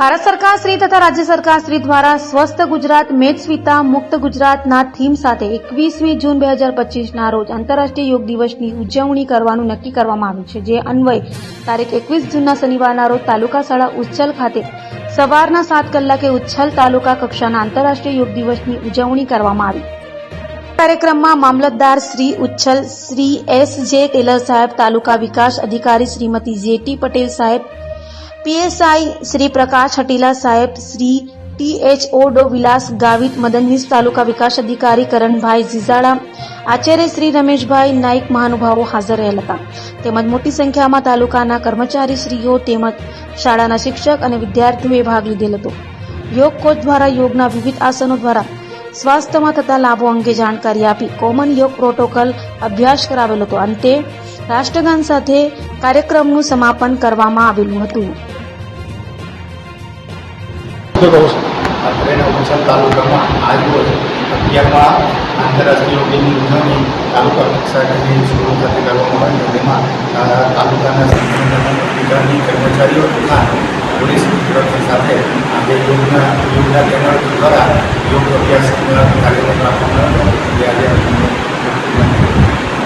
ભારત સરકાર શ્રી તથા રાજ્ય સરકાર શ્રી દ્વારા સ્વસ્થ ગુજરાત મેદસ્વિતા મુક્ત ગુજરાતના થીમ સાથે એકવીસમી જૂન બે હજાર પચીસના રોજ આંતરરાષ્ટ્રીય યોગ દિવસની ઉજવણી કરવાનું નક્કી કરવામાં આવ્યું છે. જે અન્વય તારીખ એકવીસ જૂનના શનિવારના રોજ તાલુકા શાળા ઉચ્છલ ખાતે સવારના સાત કલાકે ઉચ્છલ તાલુકા કક્ષાના આંતરરાષ્ટ્રીય યોગ દિવસની ઉજવણી કરવામાં આવી. કાર્યક્રમમાં મામલતદાર શ્રી ઉચ્છલ, શ્રી એસ જે ટેલર સાહેબ, તાલુકા વિકાસ અધિકારી શ્રીમતી જેટી પટેલ સાહેબ પીએસઆઈ શ્રી પ્રકાશ હટીલા સાહેબ, Shri T H O Dr Vilas Gavit મદનનીશ taluka વિકાસ અધિકારી કરણભાઈ ઝીઝાડા, આચાર્ય શ્રી રમેશભાઈ નાઇક મહાનુભાવો હાજર રહેલ હતા. તેમજ મોટી સંખ્યામાં તાલુકાના કર્મચારીશ્રીઓ તેમજ શાળાના શિક્ષક અને વિદ્યાર્થીઓએ ભાગ લીધેલ હતો. યોગ કોચ દ્વારા યોગના વિવિધ આસનો દ્વારા સ્વાસ્થ્યમાં થતા લાભો અંગે જાણકારી આપી કોમન યોગ પ્રોટોકોલ અભ્યાસ કરાવેલો હતો. અંતે રાષ્ટ્રગાન સાથે કાર્યક્રમનું સમાપન કરવામાં આવેલું હતું. કર્મચારીઓ તથા પોલીસ સાથે આજે યોગના યોગના કેન્દ્ર દ્વારા યોગ અભ્યાસ કાર્યક્રમ રાખવામાં આવ્યો